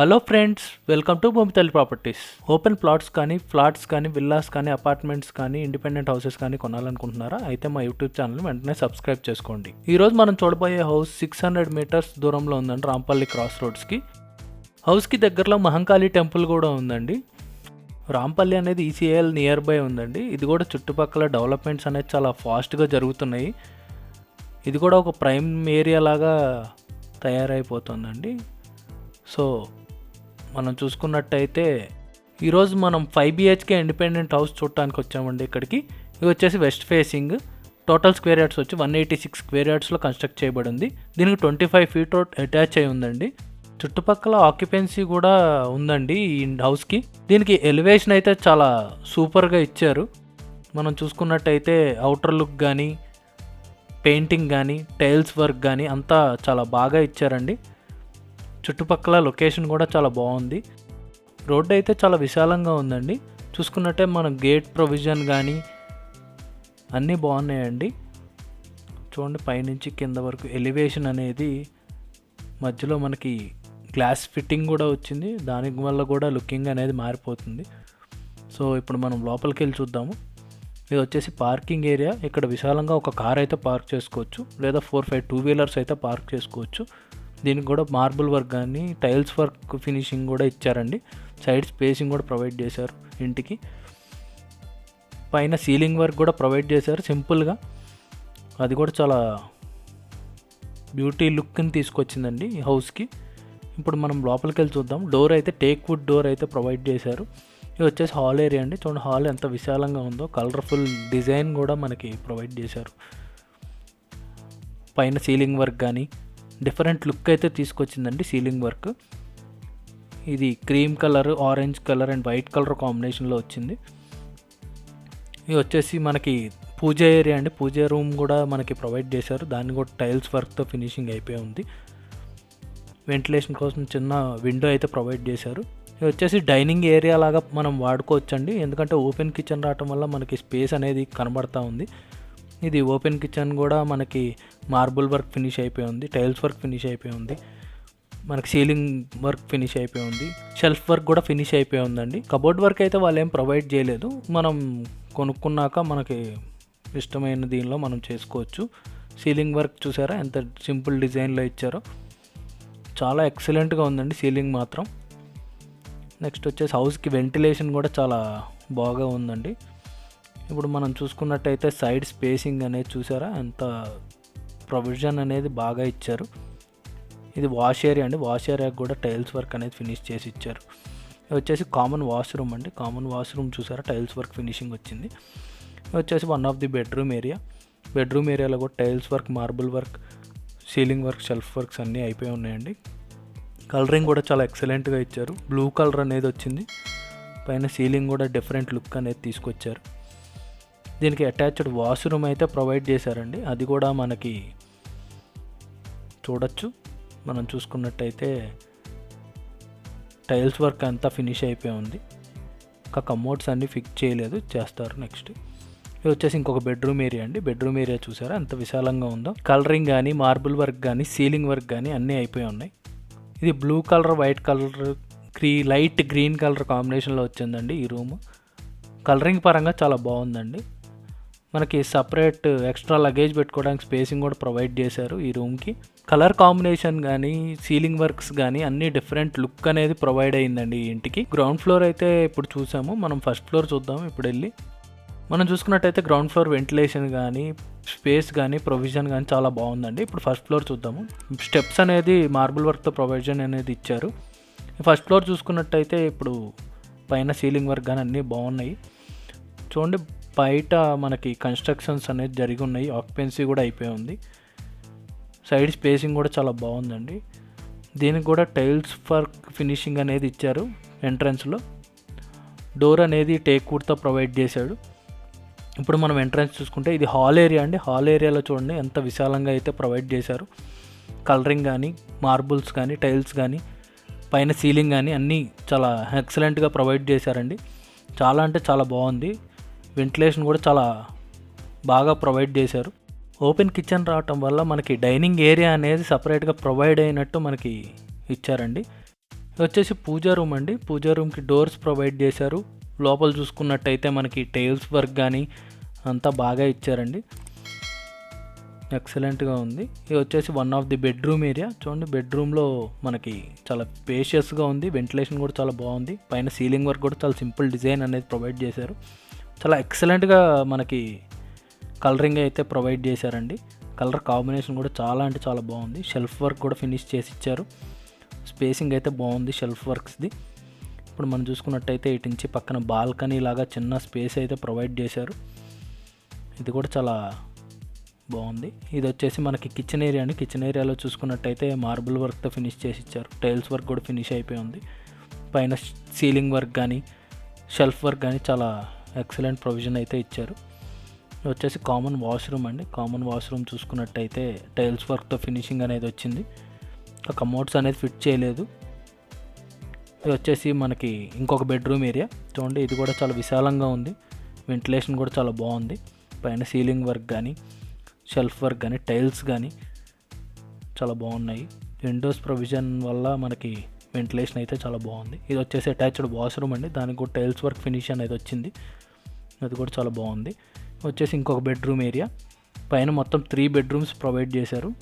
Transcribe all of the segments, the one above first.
Hello friends welcome to Bhoomithalli properties open plots కానీ flats కానీ villas కానీ apartments కానీ ఇండిపెండెంట్ హౌసెస్ కానీ కొనాలనుకుంటున్నారా? అయితే మా యూట్యూబ్ ఛానల్ వెంటనే సబ్స్క్రైబ్ చేసుకోండి. ఈరోజు మనం చూడబోయే హౌస్ సిక్స్ హండ్రెడ్ మీటర్స్ దూరంలో ఉందండి రాంపల్లి క్రాస్ రోడ్స్కి హౌస్కి దగ్గరలో మహంకాళి టెంపుల్ కూడా ఉందండి. రాంపల్లి అనేది ఈసీఐఎల్ నియర్ బై ఉందండి. ఇది కూడా చుట్టుపక్కల డెవలప్మెంట్స్ అనేది చాలా ఫాస్ట్గా జరుగుతున్నాయి. ఇది కూడా ఒక ప్రైమ్ ఏరియా లాగా తయారైపోతుందండి. సో మనం చూసుకున్నట్టయితే ఈరోజు మనం ఫైవ్ బిహెచ్కే ఇండిపెండెంట్ హౌస్ చూడటానికి వచ్చామండి ఇక్కడికి. ఇది వచ్చేసి west facing. Total square yards వచ్చి వన్ ఎయిటీ సిక్స్ స్క్వేర్ యార్డ్స్లో కన్స్ట్రక్ట్ చేయబడింది. దీనికి ట్వంటీ ఫైవ్ ఫీట్ అటాచ్ అయి ఉందండి. చుట్టుపక్కల ఆక్యుపెన్సీ కూడా ఉందండి ఈ హౌస్కి. దీనికి ఎలివేషన్ అయితే చాలా సూపర్గా ఇచ్చారు. మనం చూసుకున్నట్టయితే అవుటర్ లుక్ కానీ పెయింటింగ్ కానీ టైల్స్ వర్క్ కానీ అంతా చాలా బాగా ఇచ్చారండి. చుట్టుపక్కల లొకేషన్ కూడా చాలా బాగుంది. రోడ్డు అయితే చాలా విశాలంగా ఉందండి. చూసుకున్నట్టే మనం గేట్ ప్రొవిజన్ కానీ అన్నీ బాగున్నాయండి. చూడండి పైనుంచి కింద వరకు ఎలివేషన్ అనేది మధ్యలో మనకి గ్లాస్ ఫిట్టింగ్ కూడా వచ్చింది. దాని వల్ల కూడా లుకింగ్ అనేది మారిపోతుంది. సో ఇప్పుడు మనం లోపలికి వెళ్ళి చూద్దాము. ఇది వచ్చేసి పార్కింగ్ ఏరియా. ఇక్కడ విశాలంగా ఒక కార్ అయితే పార్క్ చేసుకోవచ్చు. లేదా ఫోర్ ఫైవ్ టూ వీలర్స్ అయితే పార్క్ చేసుకోవచ్చు. దీనికి కూడా మార్బుల్ వర్క్ కానీ టైల్స్ వర్క్ ఫినిషింగ్ కూడా ఇచ్చారండి. సైడ్ స్పేసింగ్ కూడా ప్రొవైడ్ చేశారు ఇంటికి. పైన సీలింగ్ వర్క్ కూడా ప్రొవైడ్ చేశారు సింపుల్గా అది కూడా చాలా బ్యూటీ లుక్ని తీసుకొచ్చిందండి ఈ హౌస్కి ఇప్పుడు మనం లోపలికి వెళ్ళి చూద్దాం. డోర్ అయితే టేక్ వుడ్ డోర్ అయితే ప్రొవైడ్ చేశారు. ఇది వచ్చేసి హాల్ ఏరియా అండి. చూడండి హాల్ ఎంత విశాలంగా ఉందో. కలర్ఫుల్ డిజైన్ కూడా మనకి ప్రొవైడ్ చేశారు. పైన సీలింగ్ వర్క్ కానీ డిఫరెంట్ లుక్ అయితే తీసుకొచ్చిందండి సీలింగ్ వర్క్. ఇది cream colour orange colour and white colour కాంబినేషన్లో వచ్చింది. ఇది వచ్చేసి మనకి పూజ ఏరియా అండి. పూజ రూమ్ కూడా మనకి ప్రొవైడ్ చేశారు. దాన్ని కూడా టైల్స్ వర్క్తో ఫినిషింగ్ అయిపోయి ఉంది. వెంటిలేషన్ కోసం చిన్న విండో అయితే ప్రొవైడ్ చేశారు. ఇది వచ్చేసి డైనింగ్ ఏరియా లాగా మనం వాడుకోవచ్చండి. ఎందుకంటే ఓపెన్ కిచెన్ రావటం వల్ల మనకి స్పేస్ అనేది కనబడతా ఉంది. ఇది ఓపెన్ కిచెన్ కూడా మనకి మార్బుల్ వర్క్ ఫినిష్ అయిపోయి ఉంది టైల్స్ వర్క్ ఫినిష్ అయిపోయి ఉంది మనకి సీలింగ్ వర్క్ ఫినిష్ అయిపోయి ఉంది షెల్ఫ్ వర్క్ కూడా ఫినిష్ అయిపోయి ఉందండి. కబోర్డ్ వర్క్ అయితే వాళ్ళు ఏం ప్రొవైడ్ చేయలేదు. మనం కొనుక్కున్నాక మనకి ఇష్టమైన దీనిలో మనం చేసుకోవచ్చు. సీలింగ్ వర్క్ చూసారా? ఎంత సింపుల్ డిజైన్లో ఇచ్చారో. చాలా ఎక్సలెంట్గా ఉందండి సీలింగ్ మాత్రం. నెక్స్ట్ వచ్చేసి హౌస్కి వెంటిలేషన్ కూడా చాలా బాగా ఉందండి. ఇప్పుడు మనం చూసుకున్నట్టయితే సైడ్ స్పేసింగ్ అనేది చూసారా? ఎంత ప్రొవిజన్ అనేది బాగా ఇచ్చారు. ఇది వాష్ ఏరియా అండి. వాష్ ఏరియాకి కూడా టైల్స్ వర్క్ అనేది ఫినిష్ చేసి ఇచ్చారు. ఇది వచ్చేసి కామన్ వాష్రూమ్ అండి. కామన్ వాష్రూమ్ చూసారా? టైల్స్ వర్క్ ఫినిషింగ్ వచ్చింది. ఇది వచ్చేసి one of the bedroom area. Bedroom ఏరియాలో కూడా tiles work marble work ceiling work shelf works అన్నీ అయిపోయి ఉన్నాయండి. కలరింగ్ కూడా చాలా ఎక్సలెంట్గా ఇచ్చారు. బ్లూ కలర్ అనేది వచ్చింది. పైన సీలింగ్ కూడా డిఫరెంట్ లుక్ అనేది తీసుకొచ్చారు. దీనికి అటాచ్డ్ వాష్రూమ్ అయితే ప్రొవైడ్ చేశారండి. అది కూడా మనకి చూడొచ్చు. మనం చూసుకున్నట్టయితే టైల్స్ వర్క్ అంతా ఫినిష్ అయిపోయి ఉంది. ఇంకా కమోడ్స్ అన్నీ ఫిక్స్ చేయలేదు. చేస్తారు నెక్స్ట్. ఇది వచ్చేసి ఇంకొక బెడ్రూమ్ ఏరియా అండి. బెడ్రూమ్ ఏరియా చూసారా? ఎంత విశాలంగా ఉందో. కలరింగ్ కానీ మార్బుల్ వర్క్ కానీ సీలింగ్ వర్క్ కానీ అన్నీ అయిపోయి ఉన్నాయి. ఇది blue colour white colour గ్రీ light green colour కాంబినేషన్లో వచ్చిందండి ఈ రూమ్. కలరింగ్ పరంగా చాలా బాగుందండి. మనకి సపరేట్ ఎక్స్ట్రా లగేజ్ పెట్టుకోవడానికి స్పేసింగ్ కూడా ప్రొవైడ్ చేశారు ఈ రూమ్కి కలర్ కాంబినేషన్ కానీ సీలింగ్ వర్క్స్ కానీ అన్ని డిఫరెంట్ లుక్ అనేది ప్రొవైడ్ అయ్యిందండి ఈ ఇంటికి. గ్రౌండ్ ఫ్లోర్ అయితే ఇప్పుడు చూసాము. మనం ఫస్ట్ ఫ్లోర్ చూద్దాం ఇప్పుడు వెళ్ళి. మనం చూసుకున్నట్టయితే గ్రౌండ్ ఫ్లోర్ వెంటిలేషన్ కానీ స్పేస్ కానీ ప్రొవిజన్ కానీ చాలా బాగుందండి. ఇప్పుడు ఫస్ట్ ఫ్లోర్ చూద్దాము. స్టెప్స్ అనేది మార్బుల్ వర్క్తో ప్రొవిజన్ అనేది ఇచ్చారు. ఫస్ట్ ఫ్లోర్ చూసుకున్నట్టయితే ఇప్పుడు పైన సీలింగ్ వర్క్ కానీ అన్నీ బాగున్నాయి. చూడండి బయట మనకి కన్స్ట్రక్షన్స్ అనేది జరిగి ఉన్నాయి ఆక్యుపెన్సీ కూడా అయిపోయి ఉంది. సైడ్ స్పేసింగ్ కూడా చాలా బాగుందండి. దీనికి కూడా టైల్స్ ఫర్ ఫినిషింగ్ అనేది ఇచ్చారు ఎంట్రన్స్లో డోర్ అనేది టేక్ వుడ్తో ప్రొవైడ్ చేశాడు. ఇప్పుడు మనం ఎంట్రన్స్ చూసుకుంటే ఇది హాల్ ఏరియా అండి. హాల్ ఏరియాలో చూడండి ఎంత విశాలంగా అయితే ప్రొవైడ్ చేశారు. కలరింగ్ కానీ మార్బుల్స్ కానీ టైల్స్ కానీ పైన సీలింగ్ కానీ అన్నీ చాలా ఎక్సలెంట్గా ప్రొవైడ్ చేశారండి. చాలా అంటే చాలా బాగుంది. వెంటిలేషన్ కూడా చాలా బాగా ప్రొవైడ్ చేశారు. ఓపెన్ కిచెన్ రావటం వల్ల మనకి డైనింగ్ ఏరియా అనేది సపరేట్గా ప్రొవైడ్ అయినట్టు మనకి ఇచ్చారండి. ఇది వచ్చేసి పూజా రూమ్ అండి. పూజా రూమ్కి డోర్స్ ప్రొవైడ్ చేశారు. లోపల చూసుకున్నట్టయితే మనకి టైల్స్ వర్క్ కానీ అంతా బాగా ఇచ్చారండి. ఎక్సలెంట్గా ఉంది. ఇది వచ్చేసి one of the bedroom area. చూడండి బెడ్రూమ్లో మనకి చాలా స్పేషియస్గా ఉంది. వెంటిలేషన్ కూడా చాలా బాగుంది. పైన సీలింగ్ వర్క్ కూడా చాలా సింపుల్ డిజైన్ అనేది ప్రొవైడ్ చేశారు. చాలా ఎక్సలెంట్గా మనకి కలరింగ్ అయితే ప్రొవైడ్ చేశారండి. కలర్ కాంబినేషన్ కూడా చాలా అంటే చాలా బాగుంది. షెల్ఫ్ వర్క్ కూడా ఫినిష్ చేసి ఇచ్చారు. స్పేసింగ్ అయితే బాగుంది షెల్ఫ్ వర్క్స్ది ఇప్పుడు మనం చూసుకున్నట్టయితే ఇటు నుంచి పక్కన బాల్కనీ లాగా చిన్న స్పేస్ అయితే ప్రొవైడ్ చేశారు. ఇది కూడా చాలా బాగుంది. ఇది వచ్చేసి మనకి కిచెన్ ఏరియా అండి. కిచెన్ ఏరియాలో చూసుకున్నట్టయితే మార్బుల్ వర్క్తో ఫినిష్ చేసి ఇచ్చారు. టైల్స్ వర్క్ కూడా ఫినిష్ అయిపోయి ఉంది. పైన సీలింగ్ వర్క్ కానీ షెల్ఫ్ వర్క్ కానీ చాలా ఎక్సలెంట్ ప్రొవిజన్ అయితే ఇచ్చారు. ఇది వచ్చేసి కామన్ వాష్రూమ్ అండి. కామన్ వాష్రూమ్ చూసుకున్నట్టయితే టైల్స్ వర్క్తో ఫినిషింగ్ అనేది వచ్చింది. ఆ కమోడ్స్ అనేది ఫిట్ చేయలేదు. ఇది వచ్చేసి మనకి ఇంకొక బెడ్రూమ్ ఏరియా. చూడండి ఇది కూడా చాలా విశాలంగా ఉంది. వెంటిలేషన్ కూడా చాలా బాగుంది. పైన సీలింగ్ వర్క్ కానీ షెల్ఫ్ వర్క్ కానీ టైల్స్ కానీ చాలా బాగున్నాయి. విండోస్ ప్రొవిజన్ వల్ల మనకి వెంటిలేషన్ అయితే చాలా బాగుంది. ఇది వచ్చేసి అటాచ్డ్ వాష్రూమ్ అండి. దానికి కూడా టైల్స్ వర్క్ ఫినిష్ అనేది వచ్చింది. అది కూడా చాలా బాగుంది. వచ్చేసి ఇంకొక బెడ్రూమ్ ఏరియా. పైన మొత్తం త్రీ బెడ్రూమ్స్ ప్రొవైడ్ చేశారు.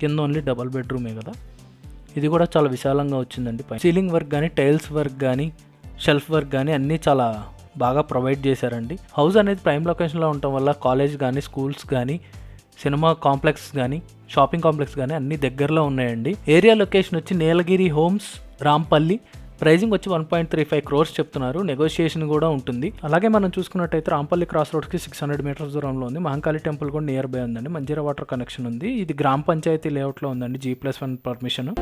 కింద ఓన్లీ డబల్ బెడ్రూమే కదా. ఇది కూడా చాలా విశాలంగా వచ్చిందండి. పైన సీలింగ్ వర్క్ కానీ టైల్స్ వర్క్ కానీ షెల్ఫ్ వర్క్ కానీ అన్నీ చాలా బాగా ప్రొవైడ్ చేశారండి. హౌస్ అనేది ప్రైమ్ లొకేషన్లో ఉండటం వల్ల కాలేజ్ కానీ స్కూల్స్ కానీ సినిమా కాంప్లెక్స్ కానీ షాపింగ్ కాంప్లెక్స్ కానీ అన్ని దగ్గరలో ఉన్నాయండి. ఏరియా లొకేషన్ వచ్చి నీలగిరి హోమ్స్ రాంపల్లి. ప్రైజింగ్ వచ్చి one point three five crores చెప్తున్నారు. నెగోషియేషన్ కూడా ఉంటుంది. అలాగే మనం చూసుకున్నట్టయితే రాంపల్లి క్రాస్ రోడ్స్కి సిక్స్ హండ్రెడ్ మీటర్స్ దూరంలో ఉంది. మహంకాళి టెంపుల్ కూడా నియర్ బై ఉందండి. మంజీరా వాటర్ కనెక్షన్ ఉంది. ఇది గ్రామ పంచాయతీ లేఅవుట్లో ఉందండి. G plus one permission